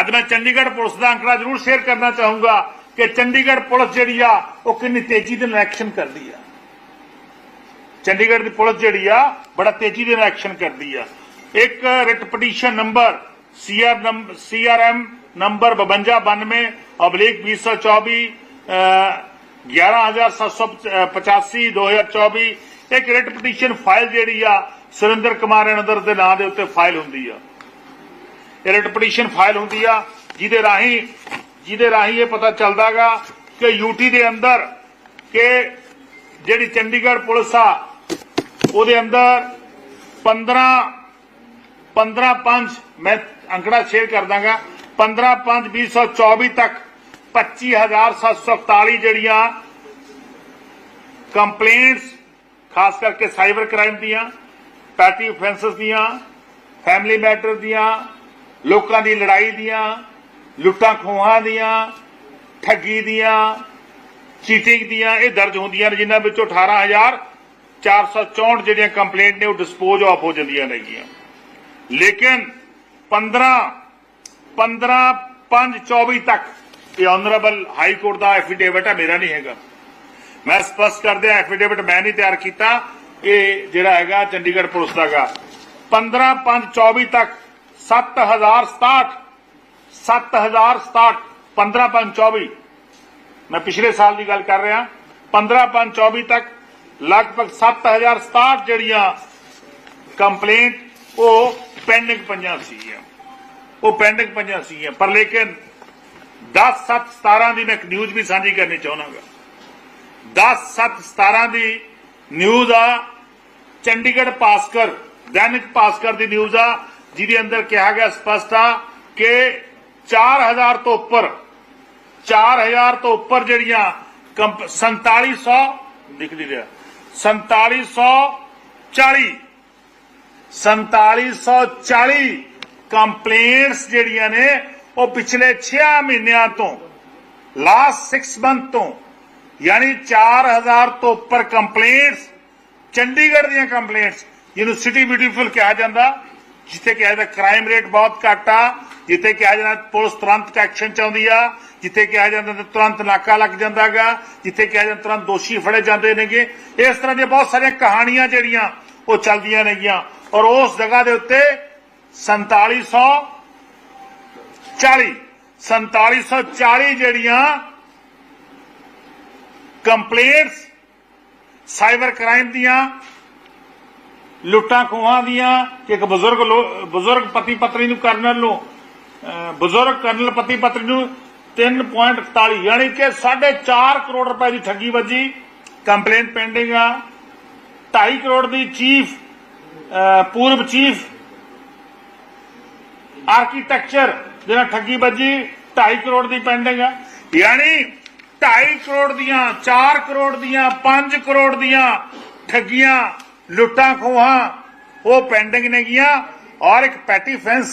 ਅੱਜ ਮੈਂ ਚੰਡੀਗੜ੍ਹ ਪੁਲਿਸ ਦਾ ਅੰਕੜਾ ਜ਼ਰੂਰ ਸ਼ੇਅਰ ਕਰਨਾ ਚਾਹੂੰਗਾ ਕਿ ਚੰਡੀਗੜ੍ਹ ਪੁਲਿਸ ਜਿਹੜੀ ਆ ਉਹ ਕਿੰਨੀ ਤੇਜ਼ੀ ਦੇ ਨਾਲ ਐਕਸ਼ਨ ਕਰਦੀ ਆ। ਚੰਡੀਗੜ੍ਹ ਦੀ ਪੁਲਿਸ ਜਿਹੜੀ ਆ ਬੜਾ ਤੇਜ਼ੀ ਦੇ ਨਾਲ ਐਕਸ਼ਨ ਕਰਦੀ ਆ। ਇੱਕ writ petition number CR CRM number 5292 ਅਬਲੀਕ 2024 ਅਹ, 11785 2024 ਇੱਕ ਰਿਟ ਪਟੀਸ਼ਨ ਫਾਈਲ ਜਿਹੜੀ ਆ ਸੁਰਿੰਦਰ ਕੁਮਾਰ ਅਨੰਦਰ ਦੇ ਨਾਂ ਦੇ ਉੱਤੇ ਫਾਈਲ ਹੁੰਦੀ ਆ। ਰਿਟ ਪਟੀਸ਼ਨ ਫਾਈਲ ਹੁੰਦੀ ਆ, ਜਿਹਦੇ ਰਾਹੀਂ ਜਿਹਦੇ ਰਾਹੀਂ ਇਹ ਪਤਾ ਚੱਲਦਾਗਾ ਕਿ ਯੂਟੀ ਦੇ ਅੰਦਰ ਕਿ ਜਿਹੜੀ ਚੰਡੀਗੜ੍ਹ ਪੁਲਿਸ ਆ, ਉਹਦੇ ਅੰਦਰ 15 15 5 ਮੈਂ ਅੰਕੜਾ ਸ਼ੇਅਰ ਕਰ ਦਾਂਗਾ 15 5 2024 ਤੱਕ 25741 ਜਿਹੜੀਆਂ ਕੰਪਲੇਂਟਸ ਖਾਸ ਕਰਕੇ ਸਾਈਬਰ ਕ੍ਰਾਈਮ ਦੀਆਂ ਪੈਟੀ ਆਫੈਂਸਸ ਦੀਆਂ ਫੈਮਿਲੀ ਮੈਟਰ ਦੀਆਂ ਲੋਕਾਂ ਦੀ ਲੜਾਈ ਦੀਆਂ, ਲੁੱਟਾਂ ਖੋਹਾਂ ਦੀਆਂ, ਠੱਗੀ ਦੀਆਂ, ਚੀਟਿੰਗ ਦੀਆਂ, ਇਹ ਦਰਜ ਹੁੰਦੀਆਂ ਨੇ, ਜਿਨ੍ਹਾਂ ਵਿੱਚੋਂ 18464 ਜਿਹੜੀਆਂ ਕੰਪਲੇਂਟ ਨੇ, ਉਹ ਡਿਸਪੋਜ਼ ਆਫ ਹੋ ਜਾਂਦੀਆਂ ਨੇਗੀਆਂ। ਲੇਕਿਨ 15 15 5 24 ਤੱਕ, ਇਹ ਆਨਰੇਬਲ ਹਾਈ ਕੋਰਟ ਦਾ ਐਫੀਡੇਵਿਟ ਹੈ ਮੇਰਾ ਨਹੀਂ ਹੈਗਾ। ਮੈਂ ਸਪਸ਼ਟ ਕਰਦੇ ਐਫੀਡੇਵਿਟ ਮੈਂ ਨਹੀਂ ਤਿਆਰ ਕੀਤਾ, ਇਹ ਜਿਹੜਾ ਹੈਗਾ ਚੰਡੀਗੜ੍ਹ ਪੁਲਿਸ ਦਾਗਾ 15 5 24 ਤੱਕ 7067 7067 15 5 24 ਮੈਂ ਪਿਛਲੇ ਸਾਲ ਦੀ ਗੱਲ ਕਰ ਰਿਹਾ 15 5 24 ਤੱਕ ਲਗਭਗ 7067 ਜਿਹੜੀਆਂ ਕੰਪਲੇਂਟ ਉਹ ਪੈਂਡਿੰਗ ਪੰਜਾਂ ਸੀਗੀਆਂ। ਉਹ ਪੈਂਡਿੰਗ ਪੰਜਾਂ ਸੀਗੀਆਂ, ਪਰ ਲੇਕਿਨ 10 7 17 ਦੀ ਮੈਂ ਇੱਕ ਨਿਊਜ਼ ਵੀ ਸਾਂਝੀ ਕਰਨੀ ਚਾਹੁੰਦਾਗਾ 10 7 17 ਦੀ ਨਿਊਜ਼ ਆ ਚੰਡੀਗੜ੍ਹ ਪਾਸਕਰ ਦੈਨਿਕ ਪਾਸਕਰ ਦੀ ਨਿਊਜ਼ ਆ ਜਿਹਦੇ ਅੰਦਰ ਕਿਹਾ ਗਿਆ ਸਪਸ਼ਟ ਆ ਕਿ 4000 ਤੋਂ ਉੱਪਰ 4000 ਤੋਂ ਉੱਪਰ ਜਿਹੜੀਆਂ ਕੰਪ- 4700 ਦਿਖ ਨਹੀਂ ਰਿਹਾ 4740 4740 ਕੰਪਲੇਂਟਸ ਜਿਹੜੀਆਂ ਨੇ ਉਹ ਪਿਛਲੇ 6 ਮਹੀਨਿਆਂ ਤੋਂ ਲਾਸਟ 6 ਮੰਥ ਤੋਂ, ਯਾਨੀ 4000 ਤੋਂ ਉੱਪਰ ਕੰਪਲੇਂਟਸ, ਚੰਡੀਗੜ੍ਹ ਦੀਆਂ ਕੰਪਲੇਂਟਸ, ਜਿਹਨੂੰ ਸਿਟੀ ਬਿਊਟੀਫੁਲ ਕਿਹਾ ਜਾਂਦਾ ਜਿੱਥੇ ਕਿਹਾ ਜਾਂਦਾ ਕ੍ਰਾਈਮ ਰੇਟ ਬਹੁਤ ਘੱਟ ਆ, ਜਿੱਥੇ ਕਿਹਾ ਜਾਂਦਾ ਪੁਲਿਸ ਤੁਰੰਤ ਐਕਸ਼ਨ ਚਾਹੁੰਦੀ ਆ, ਜਿੱਥੇ ਕਿਹਾ ਜਾਂਦਾ ਤੁਰੰਤ ਨਾਕਾ ਲੱਗ ਜਾਂਦਾਗਾ ਜਿੱਥੇ ਕਿਹਾ ਜਾਂਦਾ ਤੁਰੰਤ ਦੋਸ਼ੀ ਫੜੇ ਜਾਂਦੇ ਨੇਗੇ। ਇਸ ਤਰ੍ਹਾਂ ਦੀਆਂ ਬਹੁਤ ਸਾਰੀਆਂ ਕਹਾਣੀਆਂ ਜਿਹੜੀਆਂ ਉਹ ਚੱਲਦੀਆਂ ਨੇਗੀਆਂ। ਔਰ ਉਸ ਜਗ੍ਹਾ ਦੇ ਉੱਤੇ 4700 40 4740 ਜਿਹੜੀਆਂ ਕੰਪਲੇਂਟਸ ਸਾਈਬਰ ਕ੍ਰਾਈਮ ਦੀਆਂ ਲੁੱਟਾਂ ਖੋਹਾਂ ਦੀਆਂ ਕਿ ਇੱਕ ਬਜ਼ੁਰਗ ਲੋ- ਬਜ਼ੁਰਗ ਪਤੀ ਪਤਨੀ ਨੂੰ ਕਰਨਲ ਨੂੰ ਬਜ਼ੁਰਗ ਕਰਨਲ ਪਤੀ ਪਤਨੀ ਨੂੰ 3.41 ਯਾਨੀ ਕਿ 4.5 ਕਰੋੜ ਰੁਪਏ ਦੀ ਠੱਗੀ ਵੱਜੀ। ਕੰਪਲੇਂਟ ਪੈਂਡਿੰਗ ਆ। 2.5 ਕਰੋੜ ਦੀ ਚੀਫ ਅਹ, ਪੂਰਬ ਚੀਫ ਆਰਕੀਟੈਕਚਰ ਜਿਹੜਾ ਠੱਗੀ ਵੱਜੀ 2.5 ਕਰੋੜ ਦੀ ਪੈਂਡਿੰਗ ਆ। ਯਾਨੀ 2.5 ਕਰੋੜ ਦੀਆਂ 4 ਕਰੋੜ ਦੀਆਂ 5 ਕਰੋੜ ਦੀਆਂ ਠੱਗੀਆਂ ਲੁੱਟਾਂ ਖੋਹਾਂ, ਉਹ ਪੈਂਡਿੰਗ ਨੇ ਨੇਗੀਆਂ ਔਰ ਇੱਕ ਪੈਟੀ ਫੈਂਸ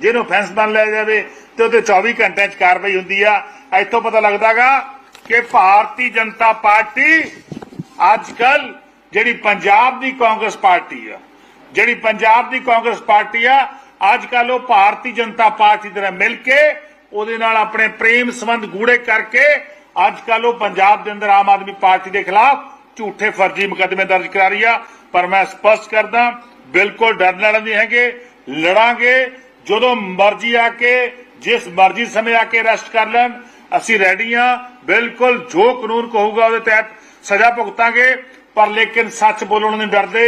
ਜਿਹਨੂੰ ਫੈਂਸ ਬਣ ਲਿਆ ਜਾਵੇ, ਤੇ ਉਹਦੇ 24 ਘੰਟਿਆਂ 'ਚ ਕਾਰਵਾਈ ਹੁੰਦੀ ਆ। ਇੱਥੋਂ ਪਤਾ ਲੱਗਦਾਗਾ ਕਿ ਭਾਰਤੀ ਜਨਤਾ ਪਾਰਟੀ ਅੱਜ ਕੱਲ ਜਿਹੜੀ ਪੰਜਾਬ ਦੀ ਕਾਂਗਰਸ ਪਾਰਟੀ ਆ, ਜਿਹੜੀ ਪੰਜਾਬ ਦੀ ਕਾਂਗਰਸ ਪਾਰਟੀ ਆ ਅੱਜ ਕੱਲ ਉਹ ਭਾਰਤੀ ਜਨਤਾ ਪਾਰਟੀ ਦੇ ਨਾਲ ਮਿਲ ਕੇ ਉਹਦੇ ਨਾਲ ਆਪਣੇ ਪ੍ਰੇਮ ਸੰਬੰਧ ਗੂੜੇ ਕਰਕੇ ਅੱਜ ਕੱਲ ਉਹ ਪੰਜਾਬ ਦੇ ਅੰਦਰ ਆਮ ਆਦਮੀ ਪਾਰਟੀ ਦੇ ਖਿਲਾਫ ਝੂਠੇ ਫਰਜ਼ੀ ਮੁਕੱਦਮੇ ਦਰਜ ਕਰਾ ਰਹੀ ਆ, ਪਰ ਮੈਂ ਸਪਸ਼ਟ ਕਰਦਾ, ਬਿਲਕੁਲ ਡਰਨ ਵਾਲੇ ਨਹੀਂ ਹੈਗੇ, ਲੜਾਂਗੇ, ਜਦੋਂ ਮਰਜ਼ੀ ਆ ਕੇ, ਜਿਸ ਮਰਜ਼ੀ ਸਮੇਂ ਆ ਕੇ ਅਰੈਸਟ ਕਰ ਲੈਣ, ਅਸੀਂ ਰੈਡੀ ਆ, ਬਿਲਕੁਲ ਜੋ ਕਾਨੂੰਨ ਕਹੂਗਾ ਉਹਦੇ ਤਹਿਤ ਸਜ਼ਾ ਭੁਗਤਾਂਗੇ, ਪਰ ਲੇਕਿਨ ਸੱਚ ਬੋਲਣ ਨਹੀਂ ਡਰਦੇ।